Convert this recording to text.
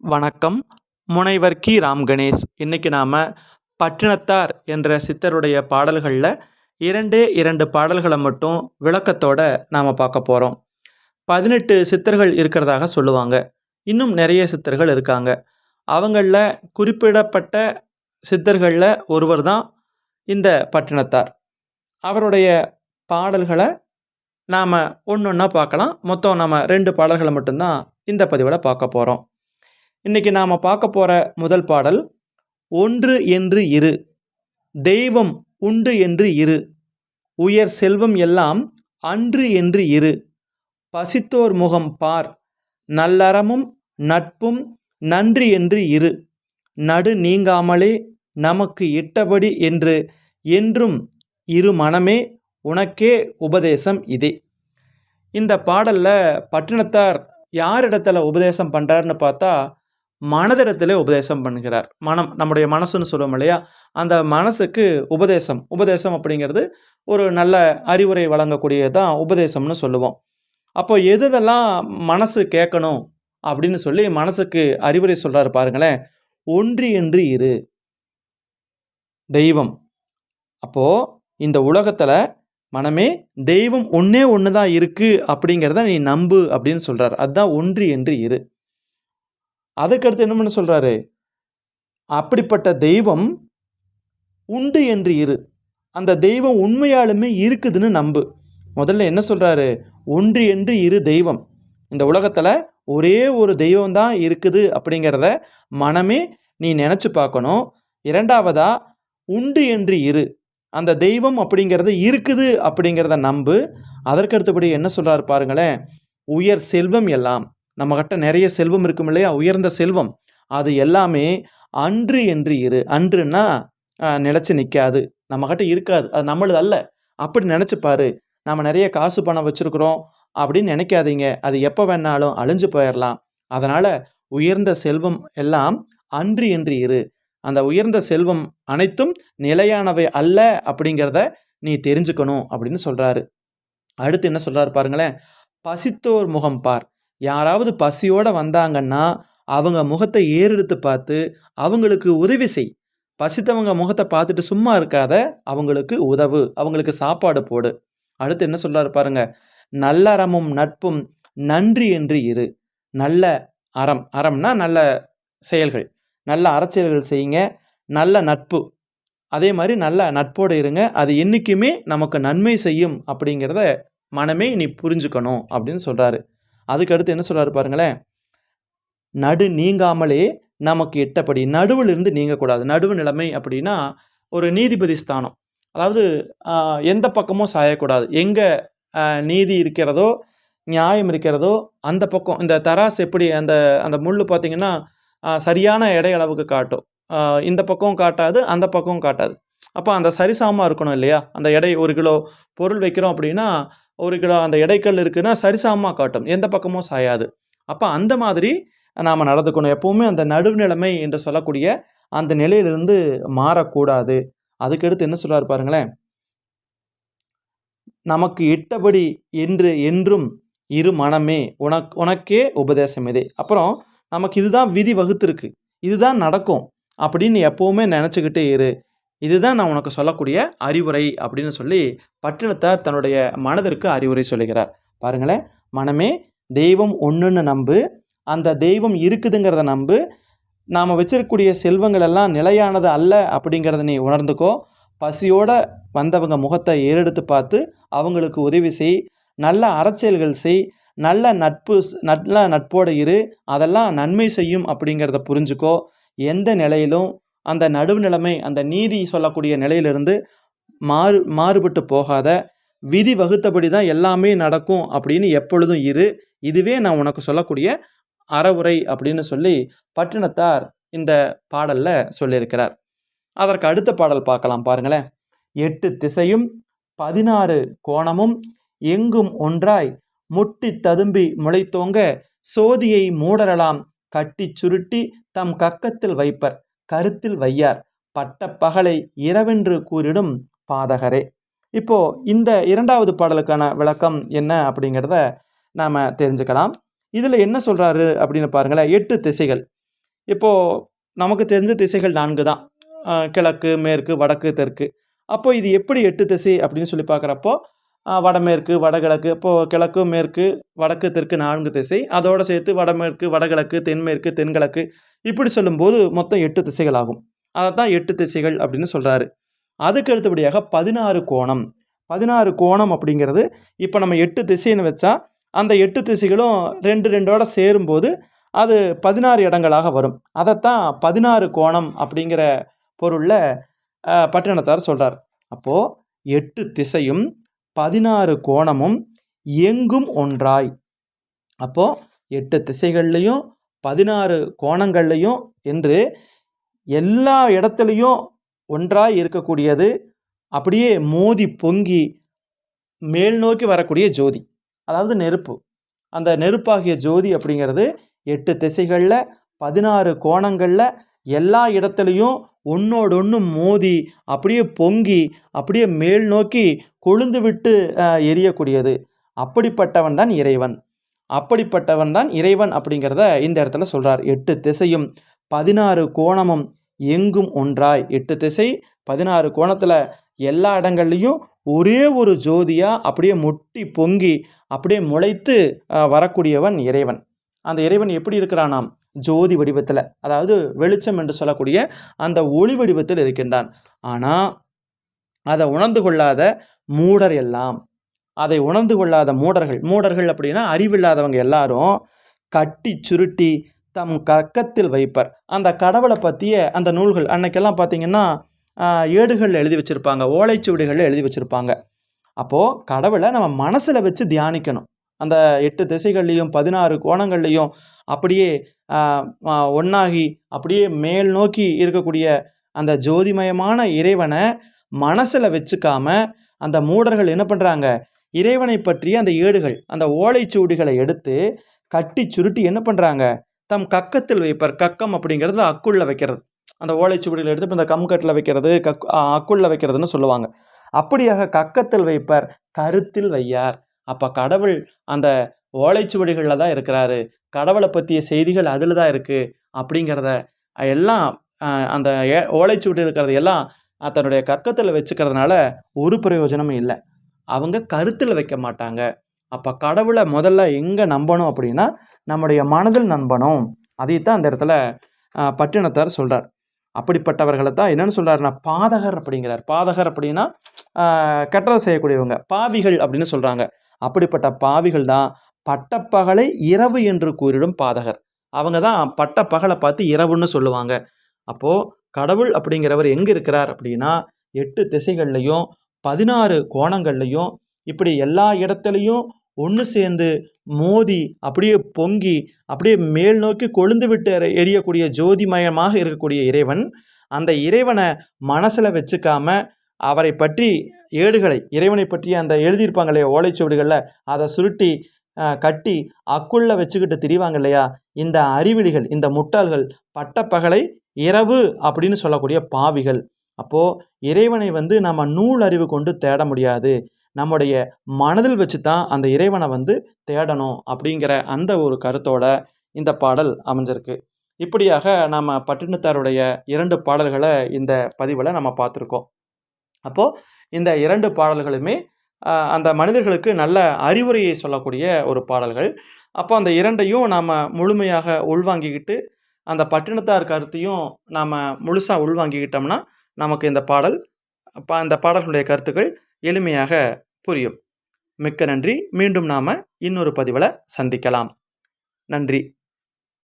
வணக்கம். முனைவர் கி. ராம் கணேஷ். இன்றைக்கி நாம் பட்டினத்தார் என்ற சித்தருடைய பாடல்களில் இரண்டே இரண்டு பாடல்களை மட்டும் விளக்கத்தோட நாம் பார்க்க போகிறோம் பதினெட்டு சித்தர்கள் இருக்கிறதாக சொல்லுவாங்க. இன்னும் நிறைய சித்தர்கள் இருக்காங்க. அவங்களில் குறிப்பிடப்பட்ட சித்தர்களில் ஒருவர் தான் இந்த பட்டினத்தார். அவருடைய பாடல்களை நாம் ஒன்று ஒன்றா பார்க்கலாம். மொத்தம் நம்ம ரெண்டு பாடல்களை மட்டும்தான் இந்த பதிவில் பார்க்க போகிறோம் இன்னைக்கு நாம் பார்க்க போகிற முதல் பாடல் ஒன்று என்று இரு தெய்வம் உண்டு என்று இரு உயர் செல்வம் எல்லாம் அன்று என்று இரு பசித்தோர் முகம் பார் நல்லறமும் நட்பும் நன்றி என்று இரு நடு நீங்காமலே நமக்கு இட்டபடி என்று என்றும் இரு மனமே உனக்கே உபதேசம் இதே. இந்த பாடலில் பட்டினத்தார் யாரிடத்துல உபதேசம் பண்ணுறாருன்னு பார்த்தா மனதிடத்தில் உபதேசம் பண்ணுகிறார். மனம் நம்முடைய மனசுன்னு சொல்லுவோம் இல்லையா? அந்த மனசுக்கு உபதேசம் உபதேசம் அப்படிங்கிறது ஒரு நல்ல அறிவுரை வழங்கக்கூடியது தான் உபதேசம்னு சொல்லுவோம். அப்போ எதெல்லாம் மனசு கேட்கணும் அப்படின்னு சொல்லி மனசுக்கு அறிவுரை சொல்கிறாரு பாருங்களேன். ஒன்றி என்று இரு. தெய்வம். அப்போது இந்த உலகத்தில் மனமே தெய்வம் ஒன்றே ஒன்று தான் இருக்குது அப்படிங்கிறத நீ நம்பு அப்படின்னு சொல்கிறார் அதுதான் ஒன்றி என்று இரு. அதுக்கடுத்து என்ன பண்ண சொல்கிறாரு அப்படிப்பட்ட தெய்வம் உண்டு என்று இரு. அந்த தெய்வம் உண்மையாலுமே இருக்குதுன்னு நம்பு. முதல்ல என்ன சொல்கிறாரு ஒன்று என்று இரு தெய்வம். இந்த உலகத்தில் ஒரே ஒரு தெய்வம் தான் இருக்குது அப்படிங்கிறத மனமே நீ நினச்சி பார்க்கணும். இரண்டாவதா உண்டு என்று இரு. அந்த தெய்வம் அப்படிங்கிறது இருக்குது அப்படிங்கிறத நம்பு. அதற்கடுத்தபடி என்ன சொல்கிறார் பாருங்களேன்? உயர் செல்வம் எல்லாம். நம்மக்கிட்ட நிறைய செல்வம் இருக்கும் இல்லையா? உயர்ந்த செல்வம். அது எல்லாமே அன்று என்று இரு. அன்றுன்னா நிலச்சி நிற்காது நம்மக்கிட்ட இருக்காது. அது நம்மளது அல்ல. அப்படி நினச்சி பாரு. நம்ம நிறைய காசு பணம் வச்சுருக்குறோம் அப்படின்னு நினைக்காதீங்க. அது எப்போ வேணாலும் அழிஞ்சு போயிடலாம் அதனால் உயர்ந்த செல்வம் எல்லாம் அன்று என்று இரு. அந்த உயர்ந்த செல்வம் அனைத்தும் நிலையானவை அல்ல அப்படிங்கிறத நீ தெரிஞ்சுக்கணும் அப்படின்னு சொல்கிறாரு அடுத்து என்ன சொல்கிறாரு பாருங்களேன். பசித்தோர் முகம் பார். யாராவது பசியோடு வந்தாங்கன்னா அவங்க முகத்தை ஏறெடுத்து பார்த்து அவங்களுக்கு உதவி செய். பசித்தவங்க முகத்தை பார்த்துட்டு சும்மா இருக்காத அவங்களுக்கு உதவு அவங்களுக்கு சாப்பாடு போடு. அடுத்து என்ன சொல்கிறாரு பாருங்க நல்ல அறமும் நட்பும் நன்றி என்று இரு. நல்ல அறம் அறம்னா நல்ல செயல்கள். நல்ல அறச்செயல்கள் செய்யுங்க நல்ல நட்பு. அதே மாதிரி நல்ல நட்போடு இருங்க அது என்றைக்குமே நமக்கு நன்மை செய்யும் அப்படிங்கிறத மனமே நீ புரிஞ்சுக்கணும் அப்படின்னு சொல்கிறாரு அதுக்கு அடுத்து என்ன சொல்கிறாரு பாருங்களேன்? நடு நீங்காமலே நமக்கு எட்டப்படி நடுவில் இருந்து நீங்கக்கூடாது. நடுவு நிலைமை அப்படின்னா ஒரு நீதிபதி ஸ்தானம். அதாவது எந்த பக்கமும் சாயக்கூடாது. எங்கே நீதி இருக்கிறதோ நியாயம் இருக்கிறதோ அந்த பக்கம் இந்த தராஸ் எப்படி அந்த அந்த முள் பார்த்திங்கன்னா சரியான எடை அளவுக்கு காட்டும். இந்த பக்கம் காட்டாது அந்த பக்கம் காட்டாது. அப்போ அந்த சரிசமமாக இருக்கணும் இல்லையா? அந்த எடை ஒரு கிலோ பொருள் வைக்கிறோம் அப்படின்னா ஒரு கிலோ அந்த எடைக்கல் இருக்குன்னா சரிசமமாக காட்டும். எந்த பக்கமும் சாயாது. அப்போ அந்த மாதிரி நாம் நடந்துக்கணும். எப்போவுமே அந்த நடுநிலைமை என்று சொல்லக்கூடிய அந்த நிலையிலிருந்து மாறக்கூடாது. அதுக்கடுத்து என்ன சொல்கிறார் பாருங்களேன். நமக்கு இட்டபடி என்று என்றும் இரு மனமே. உனக் உனக்கே உபதேசம் இதே. அப்புறம் நமக்கு இதுதான் விதி வகுத்திருக்கு. இதுதான் நடக்கும். அப்படின்னு எப்போவுமே நினச்சிக்கிட்டே இரு. இதுதான் நான் உனக்கு சொல்லக்கூடிய அறிவுரை அப்படின்னு சொல்லி பட்டினத்தார் தன்னுடைய மனதிற்கு அறிவுரை சொல்லுகிறார். பாருங்களேன் மனமே தெய்வம் ஒன்றுன்னு நம்பு அந்த தெய்வம் இருக்குதுங்கிறத நம்பு நாம் வச்சிருக்கக்கூடிய செல்வங்கள் எல்லாம் நிலையானது அல்ல அப்படிங்கிறத நீ உணர்ந்துக்கோ. பசியோடு வந்தவங்க முகத்தை ஏறெடுத்து பார்த்து அவங்களுக்கு உதவி செய் நல்ல அரசியல்கள் செய் நல்ல நட்பு நல்ல நட்போடு இரு அதெல்லாம் நன்மை செய்யும் அப்படிங்கிறத புரிஞ்சுக்கோ. எந்த நிலையிலும் அந்த நடுவுநிலைமை அந்த நீதி சொல்லக்கூடிய நிலையிலிருந்து மாறு மாறுபட்டு போகாத விதி வகுத்தபடி தான் எல்லாமே நடக்கும் அப்படின்னு எப்பொழுதும் இரு. இதுவே நான் உனக்கு சொல்லக்கூடிய அறவுரை அப்படின்னு சொல்லி பட்டினத்தார் இந்த பாடலில் சொல்லியிருக்கிறார். அதற்கு அடுத்த பாடல் பார்க்கலாம் பாருங்களேன். எட்டு திசையும் பதினாறு கோணமும் எங்கும் ஒன்றாய் முட்டி ததும்பி முளைத்தோங்க சோதியை மூடரலாம் கட்டி சுருட்டி தம் கக்கத்தில் வைப்பர். கருத்தில் வையார் பட்ட பகலை இரவென்று கூறிடும் பாதகரே. இப்போ இந்த இரண்டாவது பாடலுக்கான விளக்கம் என்ன அப்படிங்கிறத நாம் தெரிஞ்சுக்கலாம். இதில் என்ன சொல்கிறாரு அப்படின்னு பாருங்களேன் எட்டு திசைகள். இப்போது நமக்கு தெரிஞ்ச திசைகள் நான்கு தான். கிழக்கு மேற்கு வடக்கு தெற்கு. அப்போ இது எப்படி எட்டு திசை அப்படின்னு சொல்லி பார்க்குறப்போ வடமேற்கு வடகிழக்கு இப்போது கிழக்கு மேற்கு வடக்கு தெற்கு நான்கு திசை. அதோடு சேர்த்து வடமேற்கு வடகிழக்கு தென்மேற்கு தென்கிழக்கு இப்படி சொல்லும்போது மொத்தம் எட்டு திசைகள் ஆகும் அதை தான் எட்டு திசைகள் அப்படின்னு சொல்கிறாரு அதுக்கு அடுத்தபடியாக பதினாறு கோணம். பதினாறு கோணம் அப்படிங்கிறது இப்போ நம்ம எட்டு திசைன்னு வச்சா அந்த எட்டு திசைகளும் ரெண்டு ரெண்டோட சேரும்போது அது பதினாறு இடங்களாக வரும். அதைத்தான் பதினாறு கோணம் அப்படிங்கிற பொருளில் பட்டினத்தார் சொல்கிறார் அப்போது எட்டு திசையும் பதினாறு கோணமும் எங்கும் ஒன்றாய். அப்போது எட்டு திசைகள்லையும் பதினாறு கோணங்கள்லையும் என்று எல்லா இடத்துலையும் ஒன்றாய் இருக்கக்கூடியது. அப்படியே மோதி பொங்கி மேல் நோக்கி வரக்கூடிய ஜோதி. அதாவது நெருப்பு. அந்த நெருப்பாகிய ஜோதி அப்படிங்கிறது எட்டு திசைகளில் பதினாறு கோணங்களில் எல்லா இடத்துலையும் ஒன்றோடொன்று மோதி அப்படியே பொங்கி அப்படியே மேல் நோக்கி கொழுந்துவிட்டு எரியக்கூடியது. அப்படிப்பட்டவன் தான் இறைவன். அப்படிப்பட்டவன் தான் இறைவன் அப்படிங்கிறத இந்த இடத்துல சொல்கிறார் எட்டு திசையும் பதினாறு கோணமும் எங்கும் ஒன்றாய். எட்டு திசை பதினாறு கோணத்தில் எல்லா இடங்கள்லையும் ஒரே ஒரு ஜோதியாக அப்படியே முட்டி பொங்கி அப்படியே முளைத்து வரக்கூடியவன் இறைவன். அந்த இறைவன் எப்படி இருக்கிறானாம்? ஜோதி வடிவத்தில் அதாவது வெளிச்சம் என்று சொல்லக்கூடிய அந்த ஒளி வடிவத்தில் இருக்கின்றான். ஆனால் அதை உணர்ந்து கொள்ளாத மூடர் எல்லாம். அதை உணர்ந்து கொள்ளாத மூடர்கள். மூடர்கள் அப்படின்னா அறிவில்லாதவங்க எல்லாரும் கட்டி சுருட்டி தம் கக்கத்தில் வைப்பர். அந்த கடவுளை பற்றிய அந்த நூல்கள் அன்னைக்கெல்லாம் பார்த்தீங்கன்னா ஏடுகளில் எழுதி வச்சுருப்பாங்க. ஓலைச்சுவடிகளில் எழுதி வச்சுருப்பாங்க. அப்போது கடவுளை நம்ம மனசில் வச்சு தியானிக்கணும். அந்த எட்டு திசைகள்லேயும் பதினாறு கோணங்கள்லேயும் அப்படியே ஒன்றாகி அப்படியே மேல் நோக்கி இருக்கக்கூடிய அந்த ஜோதிமயமான இறைவனை மனசில் வச்சுக்காம அந்த மூடர்கள் என்ன பண்ணுறாங்க இறைவனை பற்றிய அந்த ஏடுகள் அந்த ஓலைச்சுவடிகளை எடுத்து கட்டி சுருட்டி என்ன பண்ணுறாங்க தம் கக்கத்தில் வைப்பர். கக்கம் அப்படிங்கிறது அக்குள்ள வைக்கிறது. அந்த ஓலைச்சுவடிகளை எடுத்து இப்போ இந்த கம்கட்டில் வைக்கிறது கக் அக்குள்ள வைக்கிறதுன்னு சொல்லுவாங்க. அப்படியாக கக்கத்தில் வைப்பர் கருத்தில் வையார். அப்போ கடவுள் அந்த ஓலைச்சுவடிகளில் தான் இருக்கிறாரு. கடவுளை பற்றிய செய்திகள் அதில் தான் இருக்குது அப்படிங்கிறத எல்லாம் அந்த ஏ ஓலைச்சுவடி இருக்கிறது எல்லாம் தன்னுடைய கக்கத்தில் வச்சுக்கிறதுனால ஒரு பிரயோஜனமும் இல்லை. அவங்க கருத்தில் வைக்க மாட்டாங்க. அப்போ கடவுளை முதல்ல எங்கே நம்பணும் அப்படின்னா நம்முடைய மனதில் நம்பணும். அதைத்தான் அந்த இடத்துல பட்டினத்தார் சொல்கிறார் அப்படிப்பட்டவர்களை தான் என்னென்னு சொல்கிறாருன்னா பாதகர் அப்படிங்கிறார். பாதகர் அப்படின்னா கெட்டதை செய்யக்கூடியவங்க. பாவிகள் அப்படின்னு சொல்கிறாங்க அப்படிப்பட்ட பாவிகள் தான் பட்டப்பகலை இரவு என்று கூறிடும் பாதகர். அவங்க தான் பட்டப்பகலை பார்த்து இரவுன்னு சொல்லுவாங்க. அப்போது கடவுள் அப்படிங்கிறவர் எங்கே இருக்கிறார் அப்படின்னா எட்டு திசைகள்லையும் பதினாறு கோணங்கள்லையும் இப்படி எல்லா இடத்துலையும் ஒன்று சேர்ந்து மோதி அப்படியே பொங்கி அப்படியே மேல் நோக்கி கொழுந்து விட்டு எரியக்கூடிய ஜோதிமயமாக இருக்கக்கூடிய இறைவன் அந்த இறைவனை மனசில் வச்சுக்காம அவரை பற்றி ஏடுகளை இறைவனை பற்றி அந்த எழுதியிருப்பாங்களே ஓலைச்சுவடுகளில் அதை சுருட்டி கட்டி அக்குள்ள வச்சுக்கிட்டு திரிவாங்க இல்லையா? இந்த அறிவிலிகள் இந்த முட்டாள்கள் பட்டப்பகலை இரவு அப்படின்னு சொல்லக்கூடிய பாவிகள். அப்போது இறைவனை வந்து நம்ம நூல் அறிவு கொண்டு தேட முடியாது. நம்முடைய மனதில் வச்சு தான் அந்த இறைவனை வந்து தேடணும் அப்படிங்கிற அந்த ஒரு கருத்தோட இந்த பாடல் அமைஞ்சிருக்கு. இப்படியாக நம்ம பட்டினத்தாருடைய இரண்டு பாடல்களை இந்த பதிவில் நம்ம பார்த்துருக்கோம். அப்போது இந்த இரண்டு பாடல்களுமே அந்த மனிதர்களுக்கு நல்ல அறிவுரையை சொல்லக்கூடிய ஒரு பாடல்கள். அப்போ அந்த இரண்டையும் நாம் முழுமையாக உள்வாங்கிக்கிட்டு அந்த பட்டினத்தார் கருத்தையும் நாம் முழுசாக உள்வாங்கிக்கிட்டோம்னா நமக்கு இந்த பாடல் பா அந்த பாடல்களுடைய கருத்துக்கள் எளிமையாக புரியும். மிக்க நன்றி. மீண்டும் நாம் இன்னொரு பதிவில் சந்திக்கலாம். நன்றி.